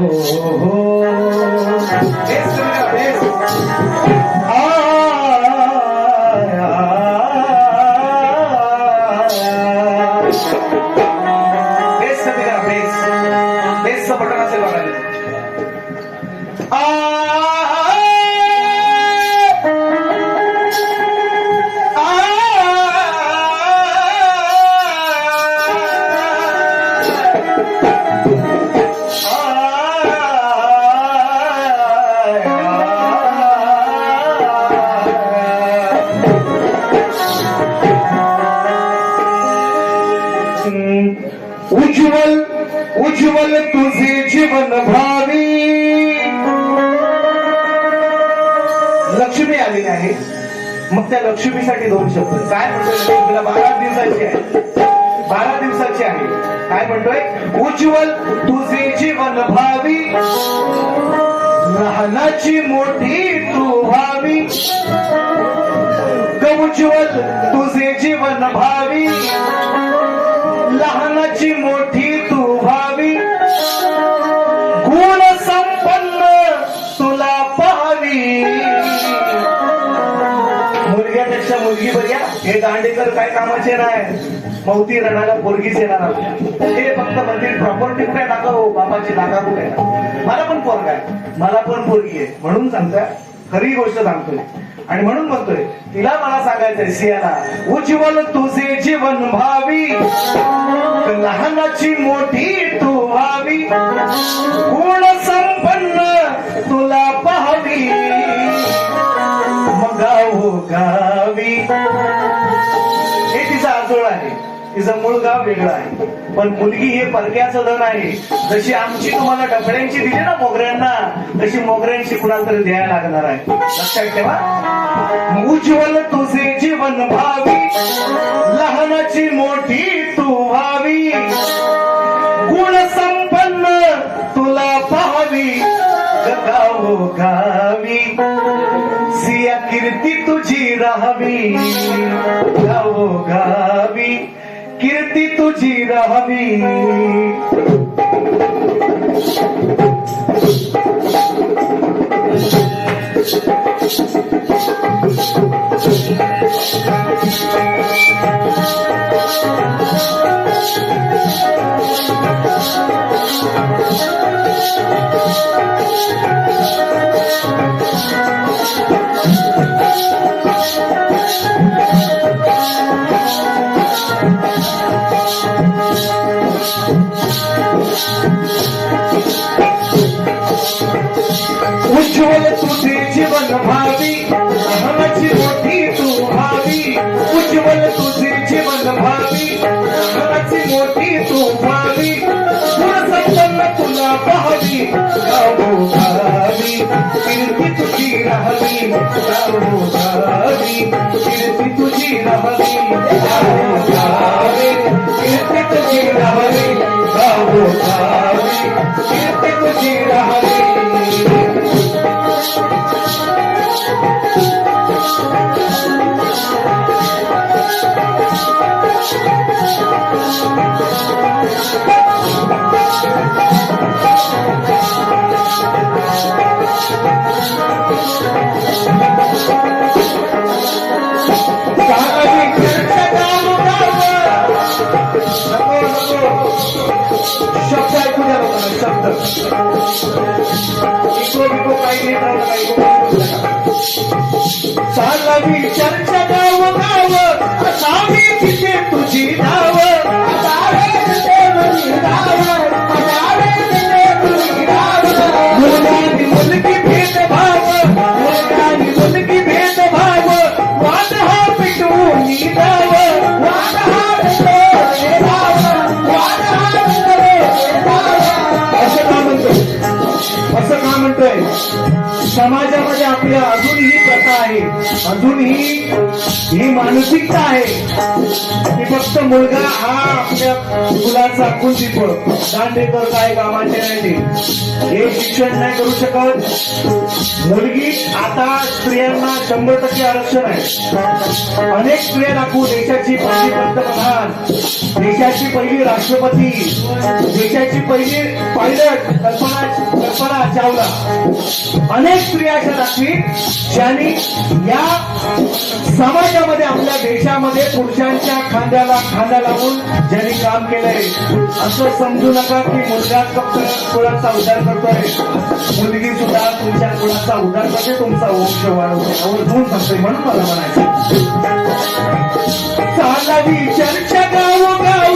Base करूया, base. Base मन भावी लक्ष्मी आलेली आहे. मग त्या लक्ष्मीसाठी दोन शब्द काय म्हणतोय तिला बारा दिवसाची आहे. बारा दिवसाची आहे. काय म्हणतोय? उज्ज्वल तुझे जीवन भावी लहानाची मोठी तू भावी उज्ज्वल तुझे जीवन भावी हे दांडेकर काय कामाचे नाही मौती रणाला पोरगीच येणार हे फक्त म्हणतील प्रॉपर्टी कुठे टाका हो बाबाची जागा कुठे मला पण पोरगा आहे. मला पण पोरगी आहे. म्हणून सांगतोय. खरी गोष्ट सांगतोय. आणि म्हणून म्हणतोय तिला मला सांगायचंय सियाला उज्ज्वल तुझे जीवन भावी लहानाची मोठी तू व्हावी. कोण मूळ गाव वेगळं आहे. पण मुलगी हे परक्याचं धन आहे. जशी आमची तुम्हाला डबड्यांची दिली ना मोगऱ्यांना तशी मोगऱ्यांची कुणाला तरी द्यायला लागणार आहे. लक्षात ठेवा. उज्ज्वल तुझे जीवन भावी लहानाची मोठी तू व्हावी. गुण संपन्न तुला पाहावी गाव गावी. सिया कीर्ती तुझी राहावी. कीर्ती तुझी राहावी उज्ज्वल तुझे जीवन भावी लहानाची मोठी तू भावी. उज्ज्वल तुझे जीवन भावी लहानाची मोठी तू भावी. गुण संपन्न तुला पाहावी गावो भावी. कीर्ती तुझी राहावी गावो भावी. कीर्ती तुझी राहावी गावो भावी. नको. चालावी चर्चा आहे अजूनही ही मानसिकता आहे. की फक्त मुलगा हा आपल्या मुलाचा कुलदीप दांडेकर आहे कामाचे नाही हे शिक्षण नाही करू शकत. मुलगी आता स्त्रियांना शंभर टक्के आरक्षण आहे. अनेक स्त्रिया दाखवू देशाची पहिली पंतप्रधान देशाची पहिली राष्ट्रपती देशाची पहिली पायलट कल्पना कल्पना चावला. अनेक स्त्रिया अशा दाखवी ज्यांनी या समाजामध्ये आपल्या देशामध्ये पुरुषांच्या खांद्याला खांदा लावून ज्यांनी काम केलंय असं समजू नका की मुलगा फक्त कुळाचा उद्धार करतोय. मुलगी सुद्धा तुमच्या कुळाचा उद्धार करते तुमचा वंश वाढवते. आवर्जून सांगतोय म्हणून मला म्हणायचं चालावी चर्चा गाव गाव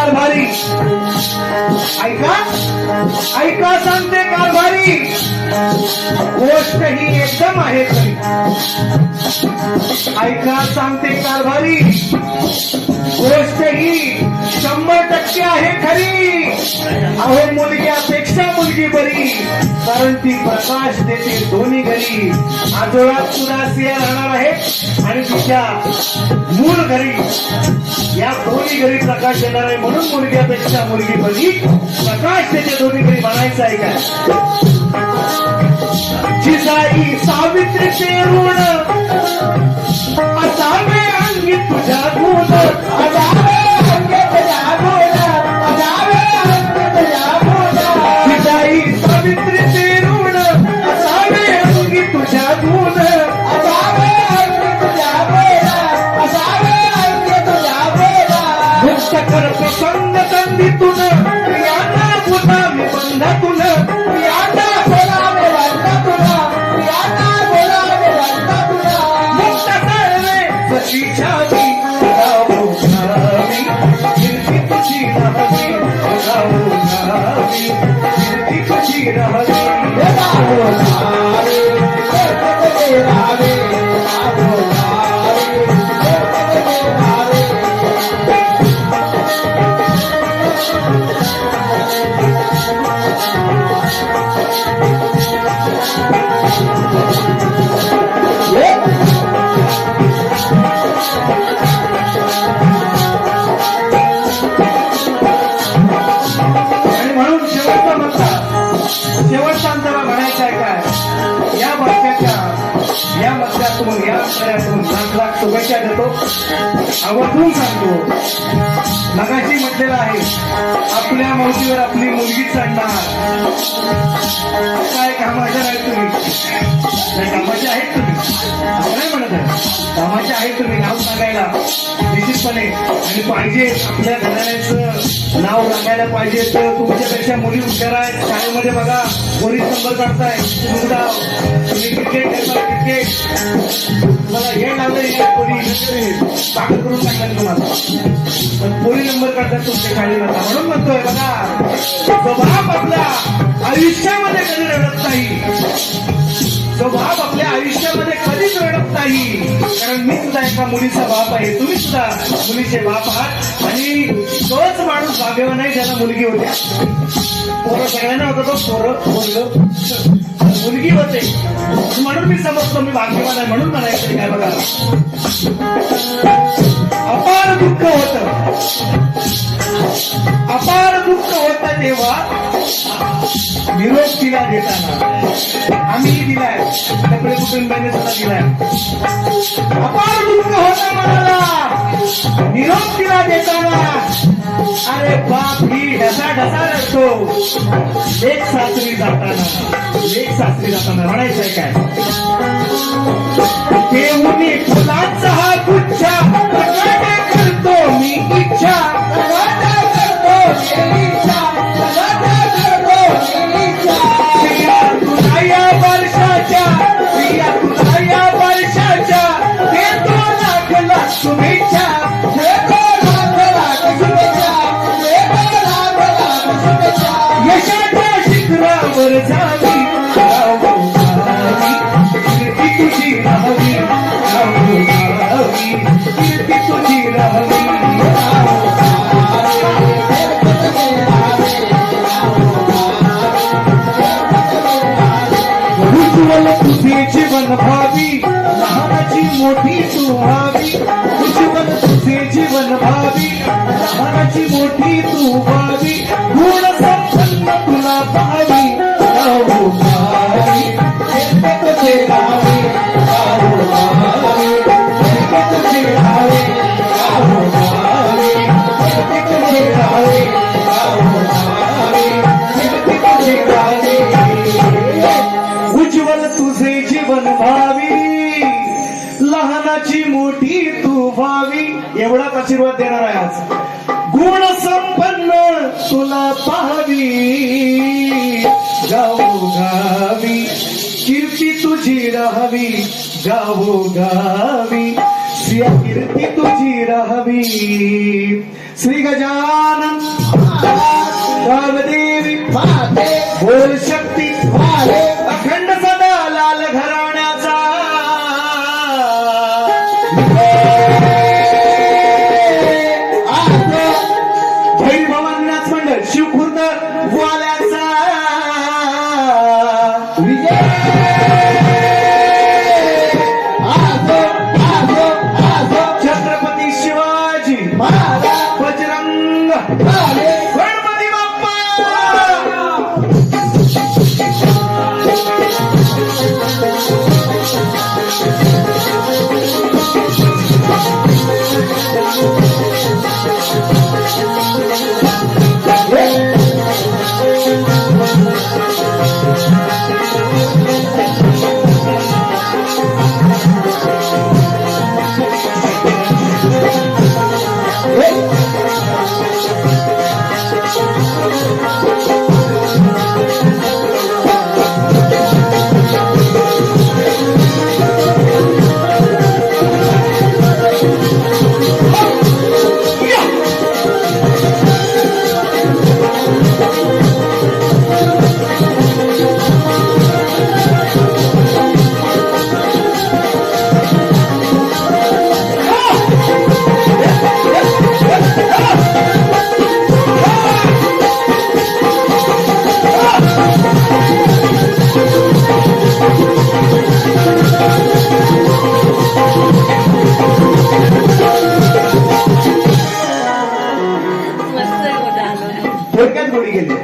कारभारी. ऐका ऐका सांगते कारभारी. गोष्ट ही एकदम आहे ऐका सांगते कारभारी. गोष्ट ही शंभर टक्के आहे खरी. अहो मुलग्यापेक्षा मुलगी बरी. कारण ती प्रकाश देते दोन्ही घरी. आजोळात सुद्धा सिया राहणार आहे. आणि तिच्या मूल घरी. या दोन्ही घरी प्रकाश येणार आहे म्हणून मुलग्यापेक्षा मुलगी बरी. प्रकाश देते दोन्ही घरी म्हणायचं आहे का जिजाई सावित्री ते ऋण असावे अंगी तुझ्या गुण. मध्यातून लाख लाख शुभेच्छा देतो आवर्जून सांगतो. मगाशी म्हटलेलं आहे आपल्या मौतीवर आपली मुलगी चढणार. काय कामाच्या नाही तुम्ही? नाही, कामाचे आहेत तुम्ही. आहे कामाचे आहेत तुम्ही नाव सांगायला. निश्चितपणे आणि पाहिजे आपल्या घराण्याचं नाव सांगायला पाहिजे तर तुमच्यापेक्षा मुली हुशार आहेत. शाळेमध्ये बघा पोलीस नंबर काढताय. तुम्ही तुम्ही क्रिकेट खेळता क्रिकेट मला हे लावलं कोणी पाकड करून टाकलं तुम्हाला. पण पोली नंबर काढतात तुमच्या शाळेमधला म्हणून म्हणतोय बघा. तो बाप आपल्या आयुष्यामध्ये कधी रडत नाही. तो बाप आपल्या आयुष्यामध्ये कधीच रडत नाही. कारण मी सुद्धा एका मुलीचा बाप आहे. तुम्ही सुद्धा मुलीचे बाप आहात. आणि तोच माणूस भाग्यवान नाही ज्याला मुलगी होत्या पोरं सगळ्यांना होतं तो पोरं बोललो मुलगी होते. म्हणून मी समजतो मी भाग्यवान आहे म्हणून म्हणायचं काय बघा. अपार दुःख होत. अपार दुःख होत तेव्हा निरोप तिला देताना. आम्हीही दिलाय. त्याकडे कुटुंबाने सुद्धा दिलाय. अपार दुःख होता मनाला. निरोप दिला देताना. अरे बाप ही ढसा ढसा रडतो. एक सासरी जाताना एक सासरी जाताना म्हणायचंय काय? ते मुली फुलांचा हा गुच्छा. शिखरावर जावी जावो जावी कीर्ती तुझी राहावी जावो जावी कीर्ती तुझी राहावी जावो उज्ज्वल तुझे जीवन भावी लहानाची मोठी तू व्हावी उज्ज्वल तुझे जीवन भावी लहानाची मोठी तू व्हावी गुण संपन्न तुला पाहावी भावी लहानाची मोठी तू व्हावी. एवढाच आशीर्वाद देणार आहे आज. गुण संपन्न तुला पाहावी. गावो गावी. कीर्ती तुझी राहावी. गावो गावी. श्रिया कीर्ती तुझी राहावी. श्री गजानन. देवी बोल शक्ती. Hallelujah.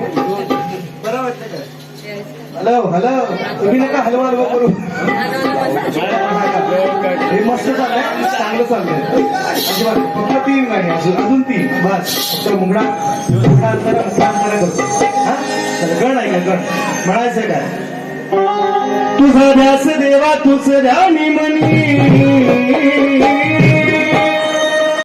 बरं वाटतं का? Hello hello. तुम्ही नका हलवा हलवा करू. हे मस्त चाललंय. चांगलं चाललंय. अजिबात. फक्त तीन गाणी अजून अजून तीन. बस. फक्त मुंगडा मुंगडा अंतर मुंगडा अंतरा करतो हा? गण आहे का? गण म्हणायचं काय? तुझा व्यास देवा तुझ ध्यानी मनी.